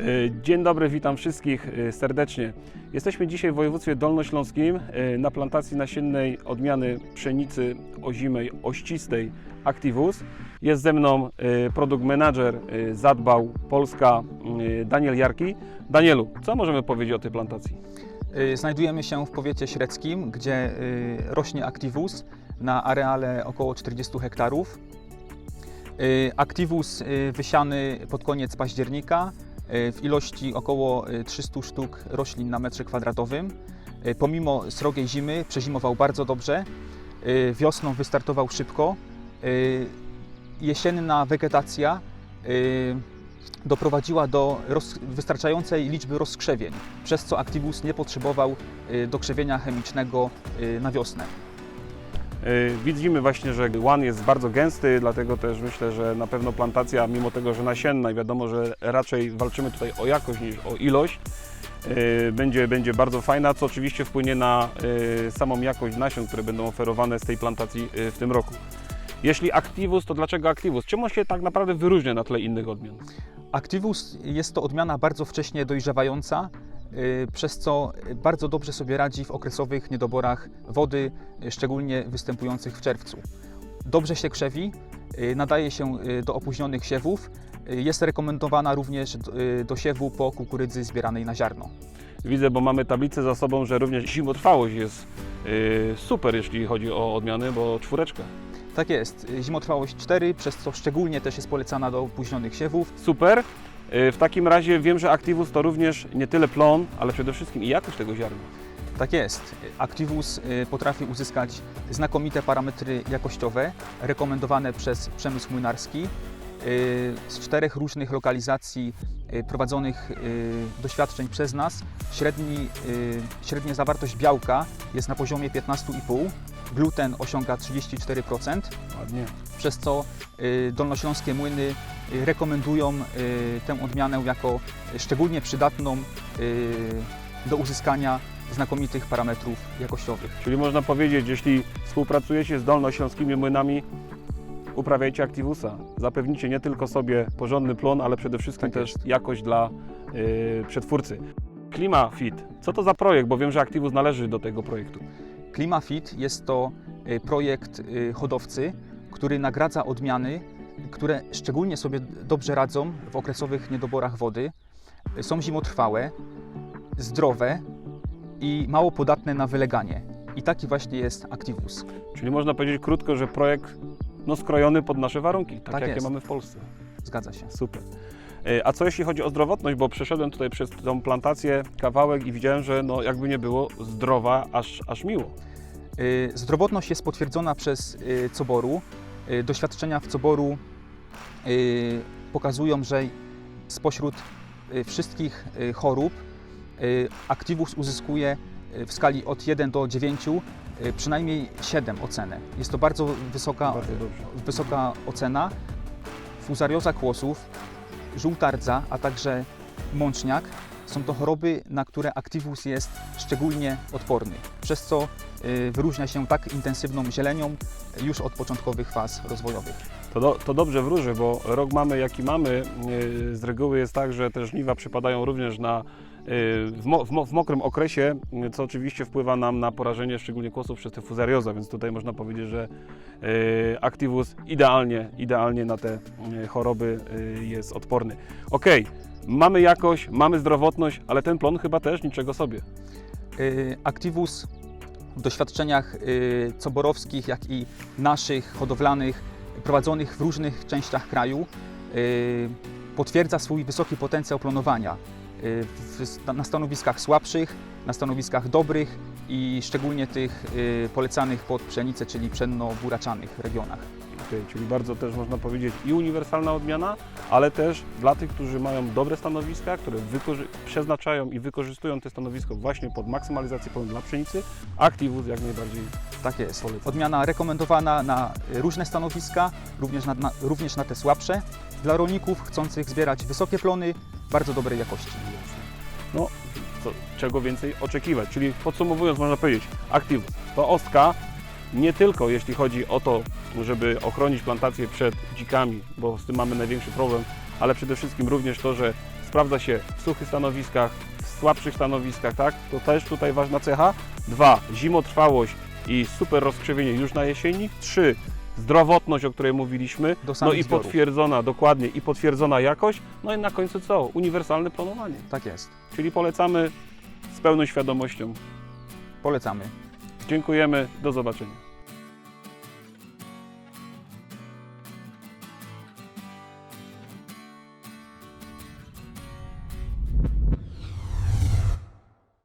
E, Dzień dobry, witam wszystkich e, serdecznie. Jesteśmy dzisiaj w województwie dolnośląskim e, na plantacji nasiennej odmiany pszenicy ozimej ościstej Activus. Jest ze mną produkt menadżer Zadbał Polska Daniel Jarki. Danielu, co możemy powiedzieć o tej plantacji? Znajdujemy się w powiecie średzkim, gdzie rośnie Activus na areale około 40 hektarów. Activus wysiany pod koniec października w ilości około y, 300 sztuk roślin na metrze kwadratowym. Y, Pomimo srogiej zimy przezimował bardzo dobrze. Wiosną wystartował szybko. Jesienna wegetacja doprowadziła do wystarczającej liczby rozkrzewień, przez co Activus nie potrzebował dokrzewienia chemicznego na wiosnę. E, Widzimy właśnie, że łan jest bardzo gęsty, dlatego też myślę, że na pewno plantacja, mimo tego, że nasienna i wiadomo, że raczej walczymy tutaj o jakość niż o ilość, e, będzie, będzie bardzo fajna, co oczywiście wpłynie na e, samą jakość nasion, które będą oferowane z tej plantacji w tym roku. Jeśli Activus, to dlaczego Activus? Czym on się tak naprawdę wyróżnia na tle innych odmian? Activus jest to odmiana bardzo wcześnie dojrzewająca, y, przez co bardzo dobrze sobie radzi w okresowych niedoborach wody, y, szczególnie występujących w czerwcu. Dobrze się krzewi, y, nadaje się y, do opóźnionych siewów, y, jest rekomendowana również y, do siewu po kukurydzy zbieranej na ziarno. Widzę, bo mamy tablicę za sobą, że również zimotrwałość jest super, jeśli chodzi o odmiany, bo czwóreczka. Tak jest, y, zimotrwałość 4, przez co szczególnie też jest polecana do opóźnionych siewów. Super. E, W takim razie wiem, że Activus to również nie tyle plon, ale przede wszystkim i jakość tego ziarna. Tak jest. Activus y, potrafi uzyskać znakomite parametry jakościowe rekomendowane przez przemysł młynarski. Y, Z czterech różnych lokalizacji y, prowadzonych y, doświadczeń przez nas średni, y, średnia zawartość białka jest na poziomie 15,5, gluten osiąga 34%, Ładnie. przez co y, dolnośląskie młyny y, rekomendują y, tę odmianę jako szczególnie przydatną do uzyskania znakomitych parametrów jakościowych. Czyli można powiedzieć, jeśli współpracujecie z dolnośląskimi młynami, uprawiajcie Activusa. Zapewnicie nie tylko sobie porządny plon, ale przede wszystkim Tak też jakość dla przetwórcy. KlimaFit. Co to za projekt? Bo wiem, że Activus należy do tego projektu. ClimaFit jest to y, projekt y, hodowcy, który nagradza odmiany, które szczególnie sobie dobrze radzą w okresowych niedoborach wody, są zimotrwałe, zdrowe i mało podatne na wyleganie. I taki właśnie jest Activus. Czyli można powiedzieć krótko, że projekt no, skrojony pod nasze warunki, tak, Tak jakie jest. mamy w Polsce. Zgadza się. Super. E, A co jeśli chodzi o zdrowotność, bo przeszedłem tutaj przez tą plantację kawałek i widziałem, że no jakby nie było zdrowa, aż, aż miło. Y, Zdrowotność jest potwierdzona przez y, Coboru. Y, Doświadczenia w Coboru pokazują, że spośród wszystkich chorób Activus uzyskuje w skali od 1 do 9 y, przynajmniej 7 ocenę. Jest to bardzo wysoka, Bardzo wysoka ocena. Fuzarioza kłosów, żółta rdza, a także mączniak są to choroby, na które Activus jest szczególnie odporny, przez co y, wyróżnia się tak intensywną zielenią już od początkowych faz rozwojowych. To, do, to dobrze wróży, bo rok mamy jaki mamy. yy, Z reguły jest tak, że te żniwa przypadają również na, w, mo, w, mo, w mokrym okresie, co oczywiście wpływa nam na porażenie szczególnie kłosów przez te fuzarioza, więc tutaj można powiedzieć, że Activus idealnie, idealnie na te choroby jest odporny. Okej, mamy jakość, mamy zdrowotność, ale ten plon chyba też niczego sobie. Y, Activus w doświadczeniach y, coborowskich, jak i naszych hodowlanych, prowadzonych w różnych częściach kraju, y, potwierdza swój wysoki potencjał plonowania na stanowiskach słabszych, na stanowiskach dobrych i szczególnie tych polecanych pod pszenicę, czyli pszenno-buraczanych regionach. Okej, czyli bardzo też można powiedzieć i uniwersalna odmiana, ale też dla tych, którzy mają dobre stanowiska, które przeznaczają i wykorzystują te stanowisko właśnie pod maksymalizację plonu dla pszenicy, Activus jak najbardziej Tak jest. polecam. Odmiana rekomendowana na różne stanowiska, również na, na, również na te słabsze. Dla rolników chcących zbierać wysokie plony bardzo dobrej jakości. No, co, czego więcej oczekiwać. Czyli podsumowując, można powiedzieć, Activus to ostka nie tylko jeśli chodzi o to, żeby ochronić plantację przed dzikami, bo z tym mamy największy problem, ale przede wszystkim również to, że sprawdza się w suchych stanowiskach, w słabszych stanowiskach, tak? To też tutaj ważna cecha. Dwa, zimotrwałość i super rozkrzywienie już na jesieni. Trzy, zdrowotność, o której mówiliśmy. No i zbiorów. potwierdzona, dokładnie, i potwierdzona jakość. No i na końcu co? Uniwersalne planowanie. Tak jest. Czyli polecamy z pełną świadomością. Polecamy. Dziękujemy, do zobaczenia.